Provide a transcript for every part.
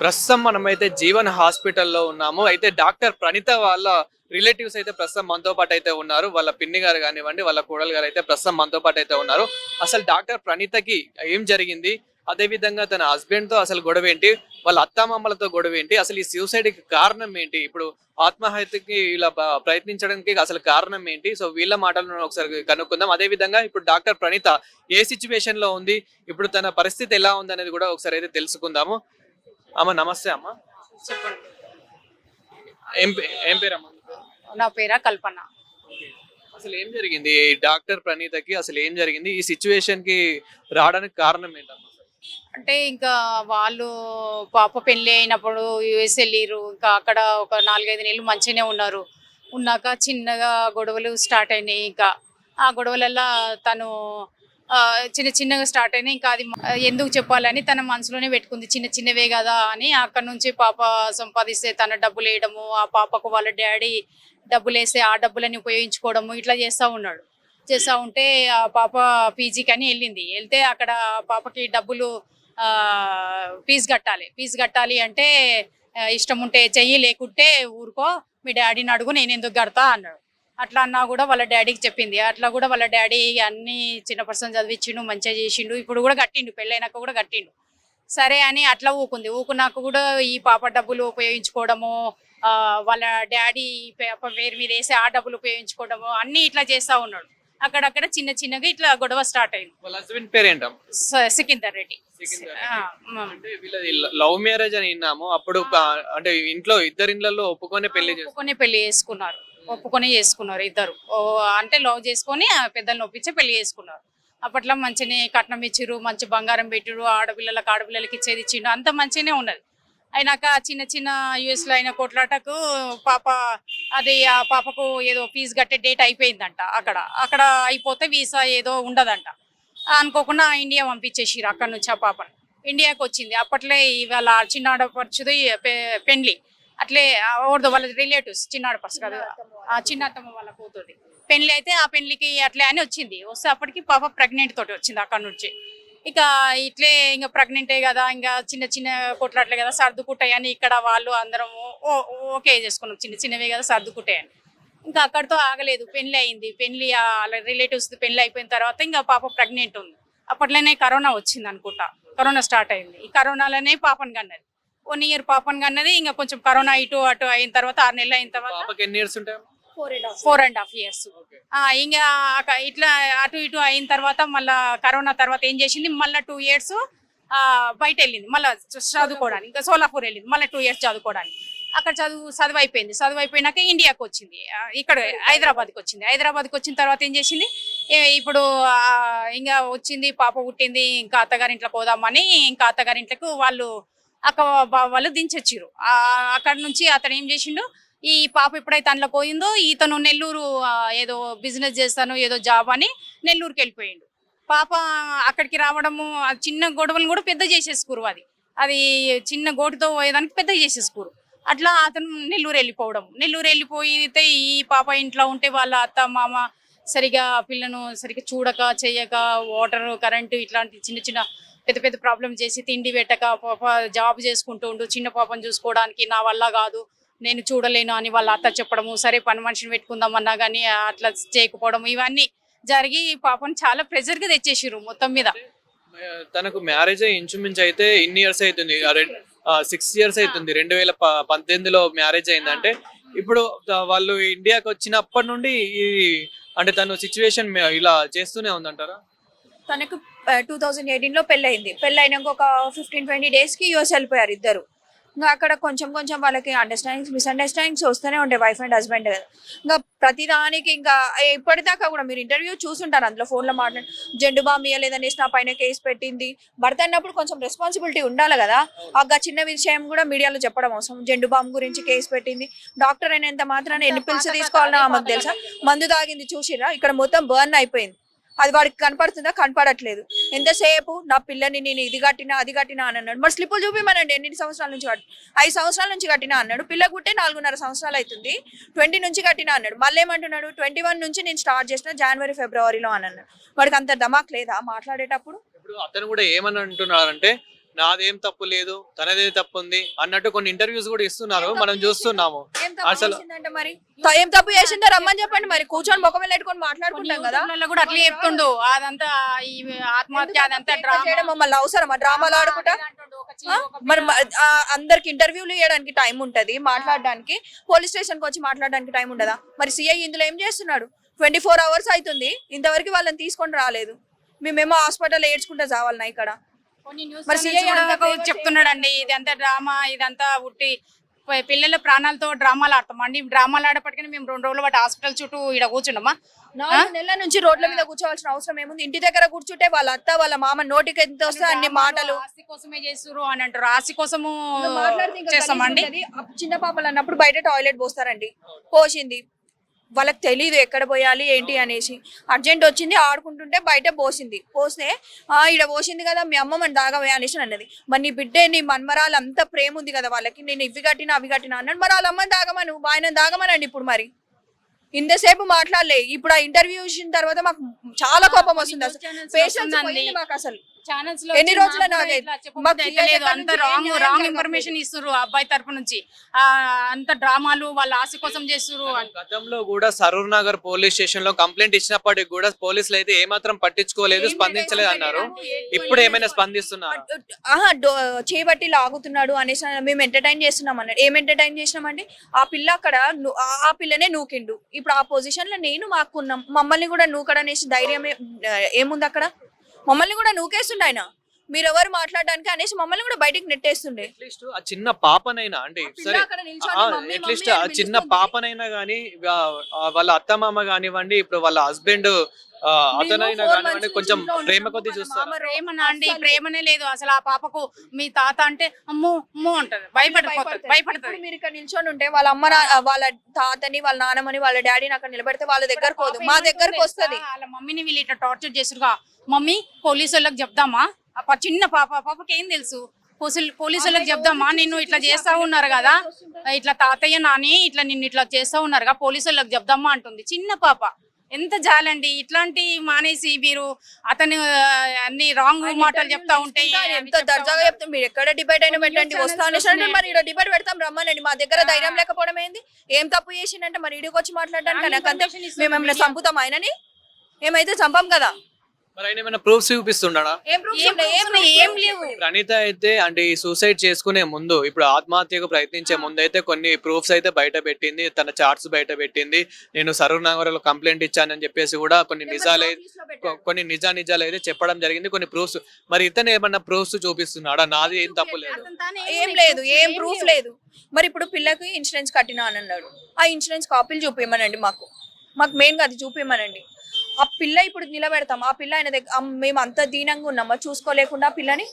ప్రస్తుతం మనమైతే జీవన్ హాస్పిటల్లో ఉన్నాము. అయితే డాక్టర్ ప్రణిత వాళ్ళ రిలేటివ్స్ అయితే ప్రస్తుతం మనతో పాటు అయితే ఉన్నారు. వాళ్ళ పిన్ని గారు కానివ్వండి వాళ్ళ కోడలు గారు అయితే ప్రస్తుతం మనతో పాటు అయితే ఉన్నారు. అసలు డాక్టర్ ప్రణితకి ఏం జరిగింది? అదే విధంగా తన హస్బెండ్తో అసలు గొడవ ఏంటి? వాళ్ళ అత్తామామలతో గొడవ ఏంటి? అసలు ఈ సూసైడ్కి కారణం ఏంటి? ఇప్పుడు ఆత్మహత్యకి ఇలా ప్రయత్నించడానికి అసలు కారణం ఏంటి? సో వీళ్ళ మాటలను ఒకసారి కనుక్కుందాం. అదే విధంగా ఇప్పుడు డాక్టర్ ప్రణీత ఏ సిచ్యువేషన్లో ఉంది? ఇప్పుడు తన పరిస్థితి ఎలా ఉంది అనేది కూడా ఒకసారి అయితే తెలుసుకుందాము. అమ్మ నమస్తే అమ్మ. చెప్పండి. ఏం పే- ఏం పేరు అమ్మ నా పేరా కల్పన. అసలు ఏం జరిగింది? ఈ డాక్టర్ ప్రణీతకి అసలు ఏం జరిగింది? ఈ సిచ్యువేషన్కి రావడానికి కారణం ఏంటమ్మా? అంటే ఇంకా వాళ్ళు పాప పెళ్ళి అయినప్పుడు యుఎస్ వెళ్ళిర్రు. ఇంకా అక్కడ ఒక నాలుగైదు నెలలు మంచిగానే ఉన్నారు. ఉన్నాక చిన్నగా గొడవలు స్టార్ట్ అయినాయి. ఇంకా ఆ గొడవలల్లో తను చిన్న చిన్నగా స్టార్ట్ అయినా ఇంకా అది ఎందుకు చెప్పాలని తన మనసులోనే పెట్టుకుంది. చిన్న చిన్నవే కదా అని అక్కడ నుంచి పాప సంపాదిస్తే తన డబ్బులు వేయడము ఆ పాపకు వాళ్ళ డాడీ డబ్బులు వేస్తే ఆ డబ్బులని ఉపయోగించుకోవడము ఇట్లా చేస్తూ ఉన్నాడు. చేస్తూ ఉంటే ఆ పాప పీజీకి అని వెళ్ళింది. వెళ్తే అక్కడ పాపకి డబ్బులు ఫీజు కట్టాలి. ఫీజు కట్టాలి అంటే ఇష్టం ఉంటే చెయ్యి లేకుంటే ఊరుకో మీ డాడీని అడుగు నేను ఎందుకు కడతా అన్నాడు. అట్లా అన్నా కూడా వాళ్ళ డాడీకి చెప్పింది. అట్లా కూడా వాళ్ళ డాడీ అన్ని చిన్న పర్సన్ చదివించిండు మంచిగా చేసిండు ఇప్పుడు కూడా కట్టిండు పెళ్ళైనాక కూడా కట్టిండు. సరే అని అట్లా ఊకుంది. ఊకున్నాక కూడా ఈ పాప డబ్బులు ఉపయోగించుకోవడము వాళ్ళ డాడీ పాప పేరు మీద వేసి ఆ డబ్బులు ఉపయోగించుకోవడము అన్ని ఇట్లా చేస్తా ఉన్నాడు. అక్కడక్కడ చిన్న చిన్నగా ఇట్లా గొడవ స్టార్ట్ అయింది. వాళ్ళ husband Sikandar Reddy. Love marriage అని విన్నాము. అప్పుడు అంటే ఇంట్లో ఇద్దరు ఇళ్ళలో ఒప్పుకొని పెళ్ళి ఒప్పుకొని పెళ్ళి చేసుకున్నారు. ఒప్పుకొని చేసుకున్నారు ఇద్దరు. ఓ అంటే లవ్ చేసుకొని పెద్దల్ని ఒప్పించి పెళ్ళి చేసుకున్నారు. అప్పట్లో మంచిగానే కట్నం ఇచ్చిర్రు మంచి బంగారం పెట్టిరు ఆడపిల్లలకు ఆడపిల్లలకి ఇచ్చేది ఇచ్చిండు అంత మంచిగానే ఉన్నది. అయినాక చిన్న చిన్న యుఎస్లో అయిన కొట్లాటకు పాప అది ఆ పాపకు ఏదో ఫీజు కట్టే డేట్ అయిపోయిందంట అక్కడ. అక్కడ అయిపోతే వీసా ఏదో ఉండదంట. అనుకోకుండా ఇండియా పంపించేసిరు అక్కడ నుంచి ఆ పాపను. ఇండియాకి వచ్చింది. అప్పట్లో ఇవాళ చిన్న ఆడపడుచుది పెండ్లి. అట్లే ఎవరిదో వాళ్ళ రిలేటివ్స్ చిన్నాడు పర్స్ కదా ఆ చిన్న అత్తమ్మ వాళ్ళ కూతురుది. పెళ్ళి అయితే ఆ పెళ్ళికి అట్లే అని వచ్చింది. వస్తే అప్పటికి పాప ప్రెగ్నెంట్ తోటి వచ్చింది అక్కడ నుంచి. ఇక ఇట్లే ఇంకా ప్రెగ్నెంటే కదా ఇంకా చిన్న చిన్న కొట్లాట్లే కదా సర్దుకుంటాయని ఇక్కడ వాళ్ళు అందరం ఓ- ఓకే చేసుకున్నాం. చిన్న చిన్నవే కదా సర్దుకుంటాయని ఇంకా అక్కడితో ఆగలేదు. పెళ్ళి అయింది. పెళ్ళి రిలేటివ్స్ పెళ్ళి అయిపోయిన తర్వాత ఇంకా పాప ప్రెగ్నెంట్ ఉంది. అప్పట్లోనే కరోనా వచ్చింది అనుకుంటా. కరోనా స్టార్ట్ అయింది. ఈ కరోనాలోనే పాపను కన్నది. వన్ ఇయర్ పాపను కన్నది ఇంకా కొంచెం కరోనా ఇటు అటు అయిన తర్వాత ఆరు నెలలు అయిన తర్వాత పాపకి ఎన్ని ఇయర్స్ ఉంటాయి? ఫోర్ అండ్ హాఫ్ ఇయర్స్ ఇంకా ఇట్లా అటు ఇటు అయిన తర్వాత మళ్ళా కరోనా తర్వాత ఏం చేసింది? మళ్ళీ టూ ఇయర్స్ బయట వెళ్ళింది. మళ్ళీ చదువుకోవడానికి. ఇంకా సోలాపూర్ వెళ్ళింది. మళ్ళీ టూ ఇయర్స్ చదువుకోవడానికి. అక్కడ చదువు చదువు అయిపోయింది. చదువు అయిపోయినాక ఇండియాకి వచ్చింది. ఇక్కడ హైదరాబాద్కి వచ్చింది. హైదరాబాద్కి వచ్చిన తర్వాత ఏం చేసింది? ఇప్పుడు ఇంకా వచ్చింది పాప పుట్టింది ఇంకా అత్తగారింట్లోకి పోదామని ఇంకా అత్తగారింట్లకు వాళ్ళు అక్క వాళ్ళు దించొచ్చిరు ఆ, అక్కడ నుంచి అతను ఏం చేసిండు ఈ పాప ఎప్పుడైతే అందులో పోయిందో ఇతను నెల్లూరు ఏదో బిజినెస్ చేస్తాను ఏదో జాబ్ అని నెల్లూరుకి వెళ్ళిపోయిండు. పాప అక్కడికి రావడము చిన్న గొడవలు కూడా పెద్ద చేసేసుకోరు అది. అది చిన్న గోటుతో పోయేదానికి పెద్ద చేసేసుకోరు అట్లా అతను నెల్లూరు వెళ్ళిపోవడం. నెల్లూరు వెళ్ళిపోయితే ఈ పాప ఇంట్లో ఉంటే వాళ్ళ అత్త మామ సరిగా పిల్లను సరిగా చూడక చేయక వాటర్ కరెంటు ఇట్లాంటి చిన్న చిన్న పెద్ద పెద్ద ప్రాబ్లం చేసి తిండి పెట్టక పాప జాబ్ చేసుకుంటూ ఉండు చిన్న పాపను చూసుకోవడానికి నా వల్ల కాదు నేను చూడలేను అని వాళ్ళ అత్త చెప్పడము సరే పని మనిషిని పెట్టుకుందామన్నా కానీ అట్లా చేయకపోవడం ఇవన్నీ జరిగి పాపను చాలా ప్రెజర్గా తెచ్చేసిర్రు మొత్తం మీద. తనకు మ్యారేజ్ ఇంచుమించు అయితే ఇన్ని ఇయర్స్ అవుతుంది సిక్స్ ఇయర్స్ అవుతుంది రెండు వేల పద్దెనిమిదిలో మ్యారేజ్ అయిందంటే ఇప్పుడు వాళ్ళు ఇండియాకి వచ్చినప్పటి నుండి అంటే తను సిచ్యువేషన్ ఇలా చేస్తూనే ఉందంటారా? తనకు టూ థౌజండ్ ఎయిటీన్లో పెళ్ళయింది. పెళ్ళి అయినాక ఒక ఫిఫ్టీన్ ట్వంటీ డేస్కి యూఎస్ వెళ్ళిపోయారు ఇద్దరు. ఇంకా అక్కడ కొంచెం కొంచెం వాళ్ళకి అండర్స్టాండింగ్స్ మిస్అండర్స్టాండింగ్స్ వస్తూనే ఉంటాయి వైఫ్ అండ్ హస్బెండ్ ఇంకా ప్రతిదానికి ఇంకా ఇప్పటిదాకా కూడా మీరు ఇంటర్వ్యూ చూసుంటారు అందులో ఫోన్లో మాట్లాడి జెండు బామ్ ఇవ్వలేదనేసి నా పైన కేసు పెట్టింది. భర్త అన్నప్పుడు కొంచెం రెస్పాన్సిబిలిటీ ఉండాలి కదా. ఆ చిన్న విషయం కూడా మీడియాలో చెప్పడం అవసరం. జెండు బామ్ గురించి కేసు పెట్టింది. డాక్టర్ అయినంత మాత్రాన ఎన్ని పిల్స్ తీసుకోవాలన్నా మాకు తెలుసా? మందు తాగింది చూసిరా ఇక్కడ మొత్తం బర్న్ అయిపోయింది. అది వాడికి కనపడుతుందా? కనపడట్లేదు. ఎంతసేపు? నా పిల్లని నేను ఇది కట్టినా అది కట్టినా అని అన్నాడు. మరి స్లిప్పులు చూపిమనండి ఎన్ని సంవత్సరాల నుంచి కట్టి ఐదు సంవత్సరాల నుంచి కట్టినా అన్నాడు. పిల్ల గుట్టే నాలుగున్నర సంవత్సరాలు అవుతుంది. ట్వంటీ నుంచి కట్టినా అన్నాడు. మళ్ళీ ఏమంటున్నాడు? ట్వంటీ వన్ నుంచి నేను స్టార్ట్ చేసిన జనవరి ఫిబ్రవరిలో అని అన్నాడు. వాడికి అంత దమాక్ లేదా మాట్లాడేటప్పుడు? అతను కూడా ఏమని అంటున్నారంటే నాదేం తప్పు లేదు తనదే తప్పు ఉంది అన్నట్టు కొన్ని ఇంటర్వ్యూస్ కూడా ఇస్తున్నారు మనం చూస్తున్నాము. ఏం తప్పు అసలు- మరి? ఏం తప్పు చేసిందో రమ్మని చెప్పండి మరి. కూర్చొని ముఖం పెట్టుకొని మాట్లాడుకుంటాం కదా. కూడా అట్లా చెప్తుండు. అదంతా ఈ ఆత్మహత్య అదంతా డ్రామా? చేయడం మమ్మల్ని అవసరమా? డ్రామాలు ఆడుకుంటా? మరి అందరికి ఇంటర్వ్యూలు ఇవ్వడానికి టైం ఉంటది మాట్లాడడానికి. పోలీస్ స్టేషన్కి వచ్చి మాట్లాడడానికి టైం ఉండదా? మరి సిఐ ఇందులో ఏం చేస్తున్నాడు ట్వంటీ ఫోర్ అవర్స్ అవుతుంది ఇంతవరకు వాళ్ళని తీసుకొని రాలేదు. మేమేమో హాస్పిటల్ ఏడ్చుకుంటే చావాలన్నా ఇక్కడ. మరి favor చెప్తున్నాడండి ఇదంతా డ్రామా ఇదంతా ఉట్టి పిల్లల ప్రాణాలతో డ్రామాలు ఆడతాం. అండి డ్రామాలు ఆడపటికనే మేము రెండు రోజులు బట్టి హాస్పిటల్ చుట్టూ ఇక్కడ కూర్చున్నామా? నాలుగు నెలల నుంచి రోడ్ల మీద కూర్చోవాల్సిన అవసరం ఏముంది? ఇంటి దగ్గర కూర్చుంటే వాళ్ళ అత్త వాళ్ళ మామ నోటికి ఎంత వస్తే అన్ని మాటలు? ఆస్తి కోసమే చేస్తురు అని అంటారు. ఆస్తి కోసము చేస్తామండి చిన్న పాపలు అన్నప్పుడు బయట టాయిలెట్ పోస్తారండి. పోసింది వాళ్ళకి తెలియదు ఎక్కడ పోయాలి ఏంటి అనేసి. అర్జెంట్ వచ్చింది ఆడుకుంటుంటే బయట పోసింది. పోస్తే ఆ ఈడ పోసింది కదా మీ అమ్మ మన దాగవే అనేసి అన్నది. మరి నీ బిడ్డే నీ మన్మరాలు అంత ప్రేమ ఉంది కదా వాళ్ళకి. నేను ఇవి కట్టిన అవి కట్టిన అన్నాడు. మరి వాళ్ళ అమ్మని దాగమను ఆయన దాగమనండి ఇప్పుడు మరి. ఇంతసేపు మాట్లాడలే. ఇప్పుడు ఆ ఇంటర్వ్యూ ఇచ్చిన తర్వాత మాకు చాలా కోపం వస్తుంది అసలు. పేషెన్స్. మాకు అసలు. ఛానల్స్లో ఎన్ని రోజులు అంత రాంగ్ రాంగ్ ఇన్ఫర్మేషన్ ఇస్తున్నారు అబ్బాయి తరపు నుంచి. ఆ అంత డ్రామాలు వాళ్ళ ఆస్తి కోసం చేస్తున్నారు గతంలో కూడా సరూర్ నగర్ పోలీస్ స్టేషన్లో కంప్లైంట్ ఇచ్చినప్పటికి కూడా పోలీసులు అయితే ఏమాత్రం పట్టించుకోలేదు స్పందించలేదు అన్నారు. ఇప్పుడు ఏమైనా స్పందిస్తున్నారు? ఆహా డో- చేయబట్టి లాగుతున్నాడు అనేసి మేము ఎంటర్టైన్ చేస్తున్నాం అన్నాడు. ఏం ఎంటర్టైన్ చేసినామండి ఆ పిల్ల అక్కడ ఆ- పిల్లనే నూకిండు. ఇప్పుడు ఆ పొజిషన్లో నేను మాకున్నాం మమ్మల్ని కూడా నూకడనేసి ధైర్యం ఏముంది అక్కడ? మమ్మల్ని కూడా నూకేస్తుండే ఆయన. మీరెవరు మాట్లాడడానికి అనేసి మమ్మల్ని కూడా బయటికి నెట్టేస్తుండే. అట్లీస్ట్ ఆ చిన్న పాపనైనా పిల్ల సరే. అక్కడ నిల్చొని మమ్మీ, అట్లీస్ట్ మమ్మీ ఆ అని చిన్న పిలుస్తుంది. పాపనైనా గానీ వాళ్ళ అత్తమామ కానివ్వండి ఇప్పుడు వాళ్ళ హస్బెండ్ అతనైనా మేము four కానివ్వండి months కొంచెం ఇంట్లో ప్రేమ ఉన్నాము, కొద్ది వాళ్ళ చూస్తారు? మామ రో- ప్రేమనా అండి? అస్సలు. ప్రేమనే లేదు అసలు ఆ పాపకు మీ తాత అంటే అమ్మో అమ్మో అంటది భయపడిపోతుంది భయపడతారు. భయపడుతుంది. ఇప్పుడు మీరు ఇక్కడ నిల్చొని ఉంటే వాళ్ళ అమ్మ నా- వాళ్ళ తాతని వాళ్ళ నాన్నమని వాళ్ళ డాడీని అక్కడ నిలబెడితే వాళ్ళ దగ్గర పోదు. మా దగ్గరకు వస్తది. వాళ్ళ మమ్మీని వీళ్ళు ఇట్లా టార్చర్ చేస్తురుగా మమ్మీ పోలీసు వాళ్ళకి చెప్దామా? ఆ చిన్న పాప పాపకి ఏం తెలుసు? పోలీసు పోలీసు వాళ్ళకి చెప్దామా? నిన్ను ఇట్లా చేస్తా ఉన్నారు కదా? ఇట్లా తాతయ్య నాని ఇట్లా నిన్ను ఇట్లా చేస్తా ఉన్నారుగా పోలీసు వాళ్ళకి చెప్దామా అంటుంది. చిన్న పాప. ఎంత జాలండి. ఇట్లాంటి మానేసి మీరు అతను అన్ని రాంగ్ మాటలు చెప్తా ఉంటే ఎంత దర్జాగా. చెప్తాం మీరు ఎక్కడ డిబేట్ అయినా పెట్టండి. న్యూస్ వస్తా ఛానల్స్ అనేసి అంటే మరి. ఇక్కడ డిబేట్ పెడతాం రమ్మనండి. మా దగ్గర ధైర్యం లేకపోవడం ఏంది? ఏం తప్పు చేసిండంటే మరి ఇడికి వచ్చి మాట్లాడడానికి నాకంతే మేము. చంపుతాం ఆయనని? ఏమైతే చంపం కదా? మరి ఆయన ఏమైనా ప్రూఫ్స్ చూపిస్తున్నాడా? ఏం లేవు. ప్రణీత అయితే అంటే ఈ సూసైడ్ చేసుకునే ముందు ఇప్పుడు ఆత్మహత్యకు ప్రయత్నించే ముందు అయితే కొన్ని ప్రూఫ్స్ అయితే బయట పెట్టింది తన చార్ట్స్ బయట పెట్టింది. నేను సరూర్ నగర్లో కంప్లైంట్ ఇచ్చానని చెప్పేసి కూడా కొన్ని నిజాలు కొన్ని నిజా నిజాలు అయితే చెప్పడం జరిగింది. కొన్ని ప్రూఫ్స్ మరి ఇతను ఏమన్నా ప్రూఫ్స్ చూపిస్తున్నాడా? నాది ఏం తప్పు లేదు. ఏం లేదు ఏం ప్రూఫ్ లేదు. మరి ఇప్పుడు పిల్లకి ఇన్సూరెన్స్ కట్టినా అని అన్నాడు. ఆ ఇన్సూరెన్స్ కాపీలు చూపించమనండి మాకు. మాకు మెయిన్గా అది చూపించమనండి ఆ పిల్ల ఇప్పుడు నిలబెడతాం. ఆ పిల్ల ఆయన దగ్గర మేము అంత దీనంగా ఉన్నామా? చూసుకోలేకుండా పిల్లని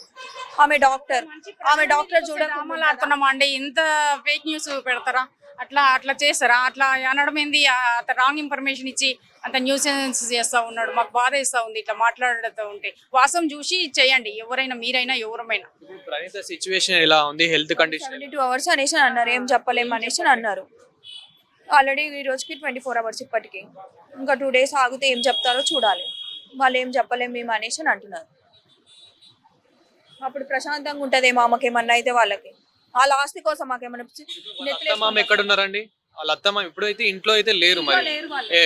ఆమె డాక్టర్ ఆమె డాక్టర్ చూడకుండా ఆడుతున్నామా అండి? ఇంత ఫేక్ న్యూస్ పెడతారా? అట్లా అట్లా చేస్తారా? అట్లా అనడం ఏంది? అత రాంగ్ ఇన్ఫర్మేషన్ ఇచ్చి అంత న్యూస్ చేస్తా ఉన్నాడు. మాకు బాధ ఇస్తా ఉంది. ఇట్లా మాట్లాడుతూ ఉంటే. వాసం చూసి చేయండి. ఎవరైనా మీరైనా ఎవరమైనా. సిచ్యువేషన్ ఎలా ఉంది? హెల్త్ కండిషన్ టూ అవర్స్ అనేసి అన్నారు. ఏం చెప్పలేము అనేసి అని అన్నారు. ఆల్రెడీ ఈ రోజుకి ట్వంటీ ఫోర్ అవర్స్ ఇప్పటికి. ఇంకా టూ డేస్ ఆగితే ఏం చెప్తారో చూడాలి. వాళ్ళు ఏం చెప్పలేము మేము అనేసి అని అంటున్నారు. అప్పుడు ప్రశాంతంగా ఉంటుంది ఏమో ఆమెకేమన్నా అయితే వాళ్ళకి. వాళ్ళ ఆస్తి కోసం మాకేమన్నా ఎక్కడ ఉన్నారండి వాళ్ళ అత్తమామ ఇప్పుడైతే ఇంట్లో అయితే లేరు మరి.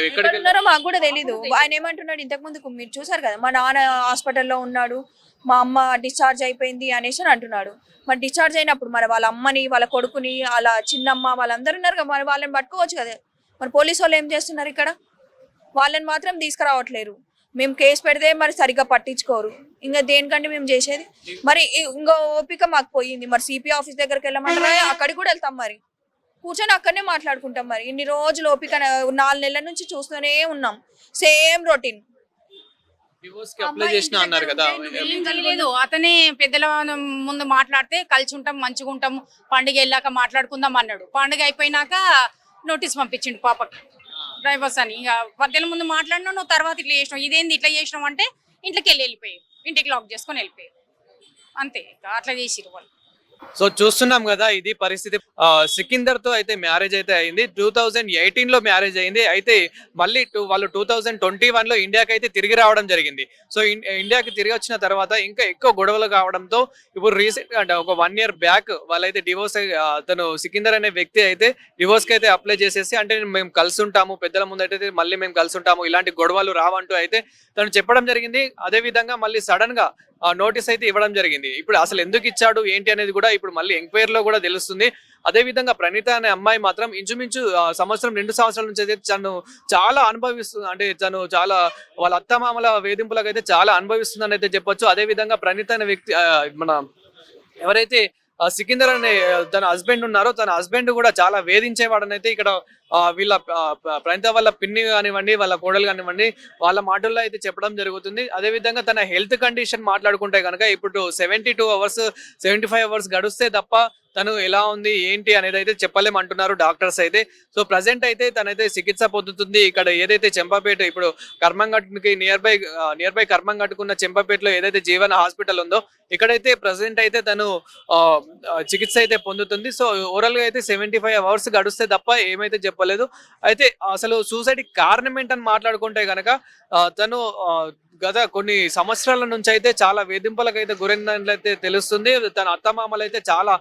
ఎక్కడ ఉన్నారో మాకు కూడా తెలీదు. ఆయన ఏమంటున్నాడు ఇంతకు ముందుకు మీరు చూసారు కదా మా నాన్న హాస్పిటల్లో ఉన్నాడు మా అమ్మ డిశ్చార్జ్ అయిపోయింది అనేసి అని అంటున్నాడు. మరి డిశ్చార్జ్ అయినప్పుడు మరి వాళ్ళ అమ్మని వాళ్ళ కొడుకుని వాళ్ళ చిన్నమ్మ వాళ్ళందరూ ఉన్నారు కదా మరి వాళ్ళని పట్టుకోవచ్చు కదా. మరి పోలీసు వాళ్ళు ఏం చేస్తున్నారు ఇక్కడ? వాళ్ళని మాత్రం తీసుకురావట్లేరు. మేము కేసు పెడితే మరి సరిగ్గా పట్టించుకోరు. ఇంకా దేనికంటే మేము చేసేది? మరి ఇంకా ఓపిక మాకు పోయింది. మరి సిపి ఆఫీస్ దగ్గరికి వెళ్ళమంటారా? అక్కడికి కూడా వెళ్తాం మరి. కూర్చొని అక్కడనే మాట్లాడుకుంటాం మరి. ఇన్ని రోజులు ఓపిక నాలుగు నెలల నుంచి చూస్తూనే ఉన్నాం. Same routine. డివోర్స్కి అప్లై చేసిన అన్నారు కదా ఏం తెలియలేదు అతనే పెద్దల ముందు మాట్లాడితే కలిసి ఉంటాం మంచిగా ఉంటాం పండుగ వెళ్ళాక మాట్లాడుకుందాం అన్నాడు. పండుగ అయిపోయినాక నోటీస్ పంపించిండు పాపకి. డ్రైవర్స్ అని. ఇక పెద్దల ముందు మాట్లాడినా నువ్వు తర్వాత ఇట్లా చేసినావు ఇదేంది ఇట్లా చేసినావు అంటే ఇంట్లోకి వెళ్ళి వెళ్ళిపోయావు ఇంటికి లాక్ చేసుకొని వెళ్ళిపోయావు అంతే ఇక అట్లా చేసిరు వాళ్ళు. సో చూస్తున్నాం కదా ఇది పరిస్థితి. సికిందర్తో అయితే మ్యారేజ్ అయితే అయింది. టూ థౌజండ్ ఎయిటీన్లో మ్యారేజ్ అయింది. అయితే మళ్ళీ టూ వాళ్ళు టూ థౌజండ్ ట్వంటీ వన్లో ఇండియాకి అయితే తిరిగి రావడం జరిగింది. సో ఇండియాకి తిరిగి వచ్చిన తర్వాత ఇంకా ఎక్కువ గొడవలు కావడంతో ఇప్పుడు రీసెంట్ అంటే ఒక వన్ ఇయర్ బ్యాక్ వాళ్ళైతే డివోర్స్ తను సికిందర్ అనే వ్యక్తి అయితే డివోర్స్కి అయితే అప్లై చేసేసి అంటే మేము కలిసి ఉంటాము పెద్దల ముందు అయితే మళ్ళీ మేము కలిసి ఉంటాము ఇలాంటి గొడవలు రావంటూ అయితే తను చెప్పడం జరిగింది. అదే విధంగా మళ్ళీ సడన్గా నోటీస్ అయితే ఇవ్వడం జరిగింది. ఇప్పుడు అసలు ఎందుకు ఇచ్చాడు ఏంటి అనేది కూడా ఇప్పుడు మళ్ళీ ఎంక్వైరీలో కూడా తెలుస్తుంది. అదే విధంగా ప్రణీత అనే అమ్మాయి మాత్రం ఇంచుమించు సంవత్సరం రెండు సంవత్సరాల నుంచి అయితే తను చాలా అనుభవిస్తుంది అంటే తను చాలా వాళ్ళ అత్తమామల వేధింపులకు అయితే చాలా అనుభవిస్తుందని అయితే చెప్పొచ్చు. అదే విధంగా ప్రణీత అనే వ్యక్తి మన ఎవరైతే సికిందర్ అనే తన హస్బెండ్ ఉన్నారు. తన హస్బెండ్ కూడా చాలా వేధించేవాడని అయితే ఇక్కడ వీళ్ళ ఆ, ప్రణీత వాళ్ళ పిన్ని కానివ్వండి వాళ్ళ కోడలు కానివ్వండి వాళ్ళ మాటల్లో అయితే చెప్పడం జరుగుతుంది. అదే విధంగా తన హెల్త్ కండిషన్ మాట్లాడుకుంటే కనుక ఇప్పుడు seventy two hours seventy five hours గడిస్తే తప్ప తను ఎలా ఉంది ఏంటి అనేది అయితే చెప్పలేమంటున్నారు డాక్టర్స్ అయితే. సో ప్రజెంట్ అయితే తనైతే చికిత్స పొందుతుంది. ఇక్కడ ఏదైతే చెంపపేట ఇప్పుడు కర్మంగట్కి నియర్ బై నియర్ బై కర్మంగట్టుకున్న చెంపపేటలో ఏదైతే జీవన హాస్పిటల్ ఉందో ఇక్కడైతే ప్రజెంట్ అయితే తను చికిత్స అయితే పొందుతుంది. సో ఓవరాల్గా అయితే సెవెంటీ ఫైవ్ అవర్స్ గడిస్తే తప్ప ఏమైతే చెప్పలేదు. అయితే అసలు సూసైడ్ కారణం ఏంటని మాట్లాడుకుంటే కనుక తను గత కొన్ని సంవత్సరాల నుంచి అయితే చాలా వేధింపులకు అయితే గురైనట్లయితే తెలుస్తుంది. తన అత్తమామలు అయితే చాలా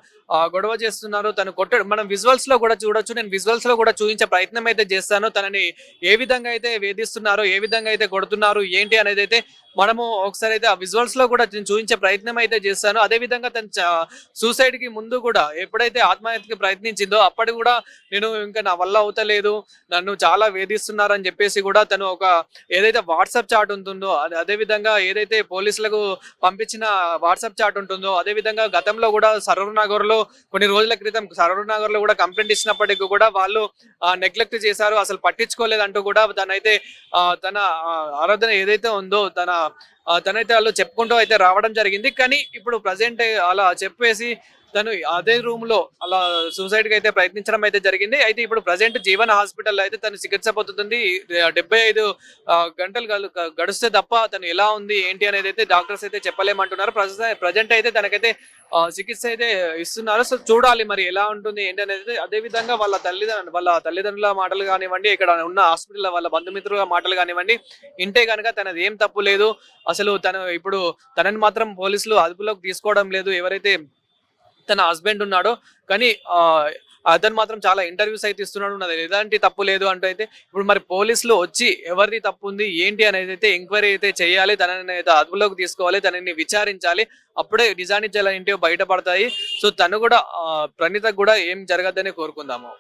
గొడవ చేస్తున్నారు. తను కొట్ట మనం విజువల్స్లో కూడా చూడొచ్చు. నేను విజువల్స్లో కూడా చూపించే ప్రయత్నం అయితే చేస్తాను. తనని ఏ విధంగా అయితే వేధిస్తున్నారో ఏ విధంగా అయితే కొడుతున్నారు ఏంటి అనేది అయితే మనము ఒకసారి అయితే ఆ విజువల్స్లో కూడా నేను చూపించే ప్రయత్నం అయితే చేస్తాను. అదే విధంగా తను సూసైడ్కి ముందు కూడా ఎప్పుడైతే ఆత్మహత్యకి ప్రయత్నించిందో అప్పటి కూడా నేను ఇంకా నా వల్ల అవుతలేదు నన్ను చాలా వేధిస్తున్నారని చెప్పేసి కూడా తను ఒక ఏదైతే వాట్సాప్ చాట్ ఉంటుందో అదే విధంగా ఏదైతే పోలీసులకు పంపించిన వాట్సాప్ చాట్ ఉంటుందో అదే విధంగా గతంలో కూడా సరూర్ నగర్లో కొన్ని రోజుల క్రితం సరూర్ నగర్లో కూడా కంప్లైంట్ ఇచ్చినప్పటికీ కూడా వాళ్ళు నెగ్లెక్ట్ చేశారు అసలు పట్టించుకోలేదంటూ కూడా తనైతే తన ఆరాధన ఏదైతే ఉందో తన తనైతే వాళ్ళు చెప్పుకుంటూ అయితే రావడం జరిగింది. కానీ ఇప్పుడు ప్రజెంట్ అలా చెప్పేసి తను అదే రూమ్లో అలా సూసైడ్కి అయితే ప్రయత్నించడం అయితే జరిగింది. అయితే ఇప్పుడు ప్రజెంట్ జీవన హాస్పిటల్ అయితే తను చికిత్స పొందుతుంది. డెబ్బై ఐదు గంటలు గడిస్తే తప్ప తను ఎలా ఉంది ఏంటి అనేది అయితే డాక్టర్స్ అయితే చెప్పలేమంటున్నారు. ప్రజెంట్ అయితే తనకైతే చికిత్స అయితే ఇస్తున్నారు. సో చూడాలి మరి ఎలా ఉంటుంది ఏంటి అనేది అదే విధంగా వాళ్ళ తల్లిదండ్రులు వాళ్ళ తల్లిదండ్రుల మాటలు కానివ్వండి ఇక్కడ ఉన్న హాస్పిటల్ వాళ్ళ బంధుమిత్రుల మాటలు కానివ్వండి ఇంటే కనుక తనది ఏం తప్పు లేదు. అసలు తను ఇప్పుడు తనని మాత్రం పోలీసులు అదుపులోకి తీసుకోవడం లేదు. ఎవరైతే తన హస్బెండ్ ఉన్నాడో కానీ అతను మాత్రం చాలా ఇంటర్వ్యూస్ అయితే ఇస్తున్నాడు నాది ఎలాంటి తప్పు లేదు అంటూ అయితే ఇప్పుడు మరి పోలీసులు వచ్చి ఎవరిది తప్పు ఉంది ఏంటి అనేది అయితే ఎంక్వైరీ అయితే చేయాలి తనని అయితే అదుపులోకి తీసుకోవాలి తనని విచారించాలి అప్పుడే నిజానిజాలు ఏంటో బయటపడతాయి. సో తను కూడా ప్రణీతకు కూడా ఏం జరగద్దని కోరుకుందాము.